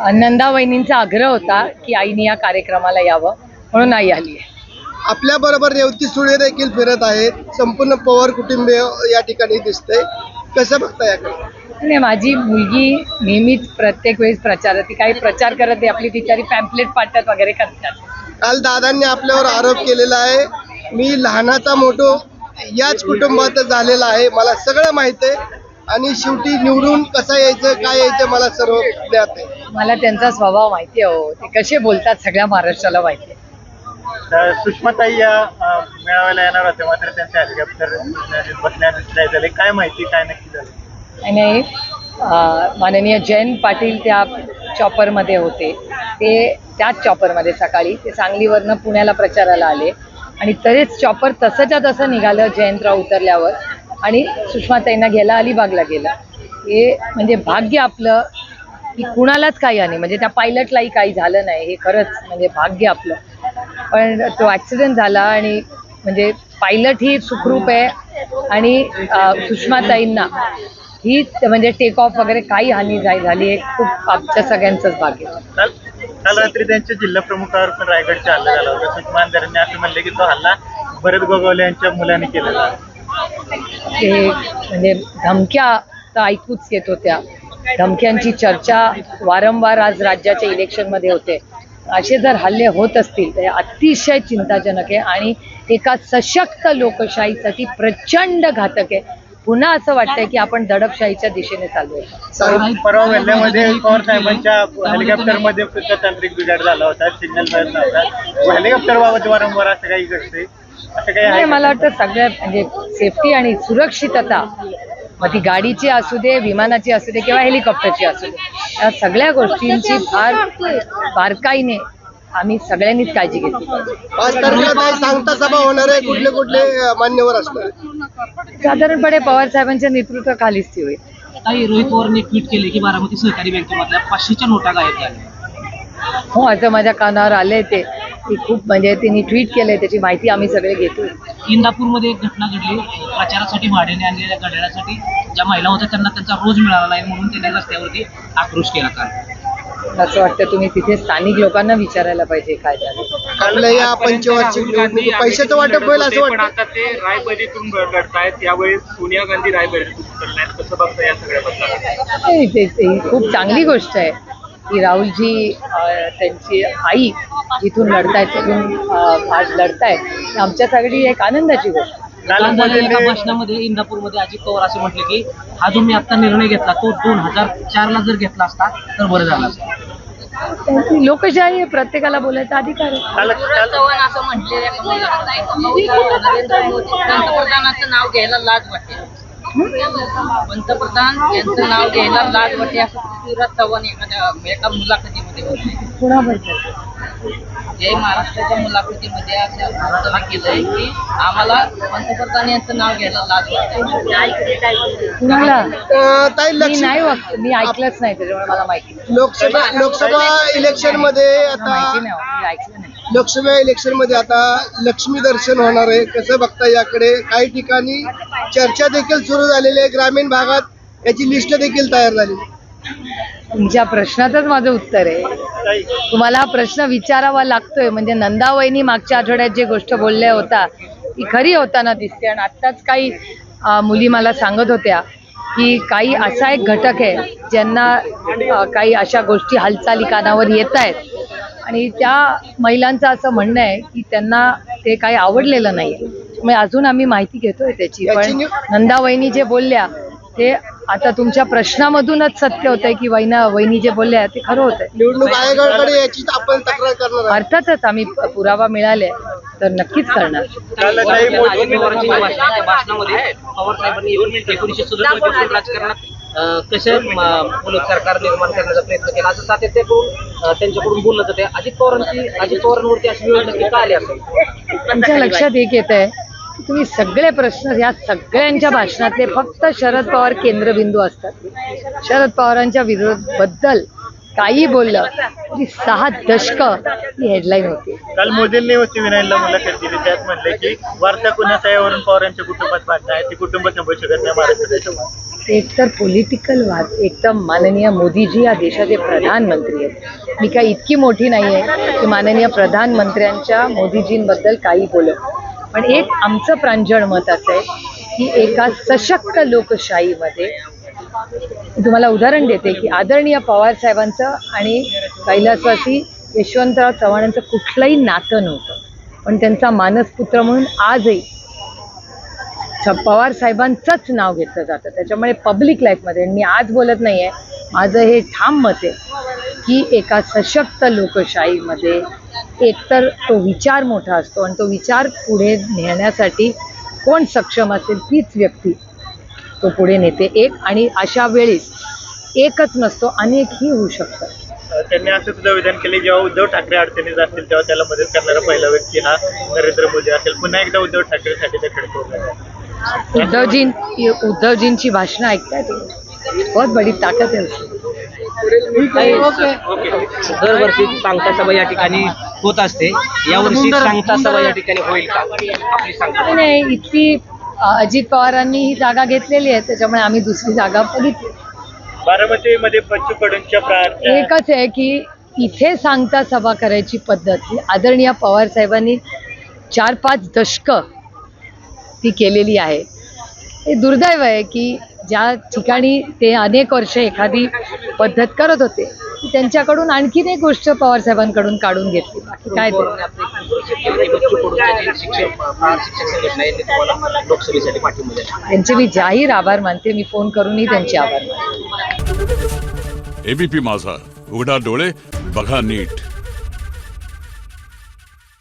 नंदा वहिनींचा आग्रह होता की आईने या कार्यक्रमाला यावं म्हणून आई आली आहे. आपल्या बरोबर रेवती सुळे देखील फिरत आहेत. संपूर्ण पवार कुटुंबीय या ठिकाणी दिसते. कसं बघता याकडे? आणि माझी मुलगी नेहमीच प्रत्येक वेळेस प्रचार ती काही प्रचार करत नाही. आपली बिचारी पॅम्पलेट पाठतात वगैरे करतात. काल दादांनी आपल्यावर आरोप केलेला आहे मी लहानाचा मोठो याच कुटुंबात झालेला आहे. मला सगळं माहीत आहे आणि शेवटी निवडून कसं यायचं काय यायचं मला सर्व ज्ञात आहे. मला त्यांचा स्वभाव माहिती आहे हो. ते कसे बोलतात सगळ्या महाराष्ट्राला माहिती आहे. तर सुषमाताई या अं, मेळाव्याला येणार होते मात्र त्यांच्या हेलिकॉप्टर बसण्यात नाही झाले. काय माहिती काय नक्की झालं? आणि अं, माननीय जयंत पाटील त्या चॉपरमध्ये होते. ते त्याच चॉपरमध्ये सकाळी. ते सांगलीवरनं पुण्याला प्रचाराला आले. आणि तरीच चॉपर तसंच्या तसं निघालं जयंतराव उतरल्यावर. आणि सुषमाताईंना घ्यायला अलिबागला गेलं. हे म्हणजे भाग्य आपलं. की कुणालाच काही आणि म्हणजे त्या पायलटलाही काही झालं नाही हे खरंच म्हणजे भाग्य आपलं. पण तो ॲक्सिडेंट झाला आणि म्हणजे पायलट ही सुखरूप आहे आणि सुषमाताईंना ही म्हणजे टेक ऑफ वगैरे काही हानी झाली झाली आहे खूप आमच्या सगळ्यांचंच भाग्य. काल रात्री त्यांच्या जिल्हा प्रमुखावर पण रायगडचा हल्ला झाला होता. सुषमा अंधारेंनी असं म्हणले की तो हल्ला भरत गोगावले यांच्या मुलाने केलेला. ते म्हणजे धमक्या तर ऐकूच येत होत्या. धमक्यांची चर्चा वारंवार आज राज्याच्या इलेक्शनमध्ये होते. असे जर हल्ले होत असतील तर हे अतिशय चिंताजनक आहे आणि एका सशक्त लोकशाहीसाठी प्रचंड घातक आहे. पुन्हा असं वाटतंय की आपण दडपशाहीच्या दिशेने चालू आहे परवा वेल्ल्यामध्ये पवार साहेबांच्या हेलिकॉप्टरमध्ये सुद्धा तांत्रिक बिघाड झाला होता सिग्नल नव्हता. हेलिकॉप्टर बाबत वारंवार असं काही घडते असं काही? मला वाटतं सगळ्या म्हणजे सेफ्टी आणि सुरक्षितता मग ती गाडीची असू दे विमानाची असू दे किंवा हेलिकॉप्टरची असू दे. या सगळ्या गोष्टींची फार बारकाईने आम्ही सगळ्यांनीच काळजी घेतली. पाच तारखेला काय सांगता सभा होणार आहे कुठले कुठले मान्यवर असणार? साधारणपणे पवार साहेबांच्या नेतृत्वाखालीच ती होईल. काही रोहित पवारने ट्विट केले की बारामती सहकारी बँकेमधल्या पाचशेच्या नोटा गायब झाल्या. हो असं माझ्या कानावर आलंय ते. खूप म्हणजे तिने ट्विट केलंय त्याची माहिती आम्ही सगळे घेतो इंदापूरमध्ये एक घटना घडली. प्रचारासाठी भाड्याने आणलेल्या घड्याळासाठी ज्या महिला होत्या त्यांना त्यांचा रोज मिळाला नाही म्हणून त्यांनी रस्त्यावरती आक्रोश केला काल. असं वाटतं तुम्ही तिथे स्थानिक लोकांना विचारायला पाहिजे काय झालं? या पंचवार्षिक निवडणुकीत पैशाचं वाटप होईल असं पण वाटतं. आता ते रायबरेलीतून लढतायत यावेळी सोनिया गांधी रायबरेलीतून उतरल्यात कसं बघता या सगळ्या बद्दल नाही, ते ते ही खूप चांगली गोष्ट आहे. की राहुलजी अं, त्यांची आई इथून लढतायत तिथून अं, आज लढतायत. ही आमच्यासाठी एक आनंदाची गोष्ट. काल झालेल्या एका भाषणामध्ये इंदापूरमध्ये अजित पवार असे म्हटले की हा जो मी आता निर्णय घेतला तो दोन हजार चारला जर घेतला असता तर बरं झालं असतं. त्यांची लोकशाही आहे प्रत्येकाला बोलायचा अधिकार आहे. चव्हाण असं मोदी पंतप्रधानाचं नाव घ्यायला लाज वाटते. पंतप्रधान यांचं नाव घ्यायला लाज वाटते असं पृथ्वीराज चव्हाण एखाद्या एका मुलाखतीमध्ये बोलले. कुणाबद्दल? जय महाराष्ट्राच्या मुलाखतीमध्ये असं वक्तव्य केलंय की आम्हाला पंतप्रधान यांचं नाव घ्यायला लाज वाटते. कुणाला अं, ताई मी लक्ष्मी नाही वक्त मी ऐकलंच नाही त्याच्यामुळे मला माहिती नाही. लोकसभा लोकसभा इलेक्शनमध्ये मला माहिती आता नाही हो, मी ऐकलं नाही. लोकसभा इलेक्शनमध्ये आता लक्ष्मी दर्शन होणार आहे. कसं बघता याकडे? काही ठिकाणी चर्चा देखील सुरू झालेली आहे. ग्रामीण भागात याची लिस्ट देखील तयार झाली तुमच्या प्रश्नातच माझं उत्तर आहे. तुम्हाला हा प्रश्न विचारावा लागतोय. म्हणजे नंदावहिनी मागच्या आठवड्यात जी गोष्ट बोलल्या होता ती खरी होताना दिसते आणि आत्ताच काही मुली मला सांगत होत्या की काही असा एक घटक आहे ज्यांना काही अशा गोष्टी हालचाली कानावर येत आहेत. आणि त्या महिलांचं असं म्हणणं आहे की त्यांना ते काही आवडलेलं नाही त्यामुळे अजून आम्ही माहिती घेतोय त्याची. याची पण नंदावहिनी जे बोलल्या ते आता तुमच्या प्रश्नामधूनच सत्य होतंय की वैना वहिनी जे बोलल्या ते खरं होतंय. निवडणूक आयोगाकडे याची आपण तक्रार करणार आहे अर्थातच आम्ही पुरावा मिळाले तर नक्कीच करणार. मुलग सरकार निर्माण करण्याचा प्रयत्न केला? असं सातत्य करून त्यांच्याकडून बोललं जाते अजित पवारांची अजित पवारांवरती अशी नक्की का आली असेल? आमच्या लक्षात एक येत आहे तुम्ही सगळे प्रश्न या सगळ्यांच्या भाषणातले फक्त शरद पवार केंद्रबिंदू असतात. शरद पवारांच्या विरोधबद्दल काही बोललं तरी सहा दशक ही हेडलाईन होती. काल मोदींनी होती विनायला मुलाखत दिली त्यात म्हणले की वार्ता कुणाचा यावरून पवारांच्या कुटुंबात बांधणं आहे? ती कुटुंब थांबू शकत नाही महाराष्ट्र देशामध्ये एक तर पॉलिटिकल वाद एक तर माननीय मोदीजी या देशाचे प्रधानमंत्री आहेत. मी काही इतकी मोठी नाही आहे की माननीय प्रधानमंत्र्यांच्या मोदीजींबद्दल काही बोलत पण एक आमचं प्रांजळ मत असं आहे की एका सशक्त लोकशाहीमध्ये तुम्हाला उदाहरण देते की आदरणीय पवार साहेबांचं आणि कैलासवासी यशवंतराव चव्हाणांचं कुठलंही नातं नव्हतं. पण त्यांचा मानसपुत्र म्हणून आजही पवार साहेबांचंच नाव घेतलं जातं. त्याच्यामुळे पब्लिक लाईफमध्ये मी आज बोलत नाही आहे माझं हे ठाम मत आहे की एका सशक्त लोकशाहीमध्ये एकतर तो विचार मोठा असतो आणि तो विचार पुढे नेण्यासाठी कोण सक्षम असेल तीच व्यक्ती तो पुढे नेते एक आणि अशा वेळेस एकच नसतो अनेकही होऊ शकतं अं, त्यांनी असं सुद्धा विधान केले जेव्हा उद्धव ठाकरे अडचणीत असतील तेव्हा त्याला मदत करणारा पहिला व्यक्ती हा नरेंद्र मोदी असेल. पुन्हा एकदा उद्धव ठाकरेसाठी ते खडकवलं उद्धवजी उद्धवजींची भाषणं ऐकताय तुम्ही? बहुत बडी ताकद आहे. दरवर्षी सांगता सभा या ठिकाणी होत असते. यावर्षी सांगता सभा या ठिकाणी होईल का? आपली सांगता. नाही, नाही इतकी अजित पवारांनी ही जागा घेतलेली आहे त्याच्यामुळे आम्ही दुसरी जागा बघितली बारामतीमध्ये कडूंच्या प्रार्थना. एकच आहे की इथे सांगता सभा करायची पद्धत. ही आदरणीय पवार साहेबांनी चार पाच दशकं ती केलेली आहे. हे दुर्दैव आहे की ज्या ठिकाणी ते अनेक वर्ष एखादी पद्धत करत होते ती त्यांच्याकडून आणखीन एक गोष्ट पवार साहेबांकडून काढून घेतली. बाकी काय त्यांचे मी जाहीर आभार मानते. मी फोन करूनही त्यांचे आभार मानते. एबीपी माझा. उघडा डोळे बघा नीट.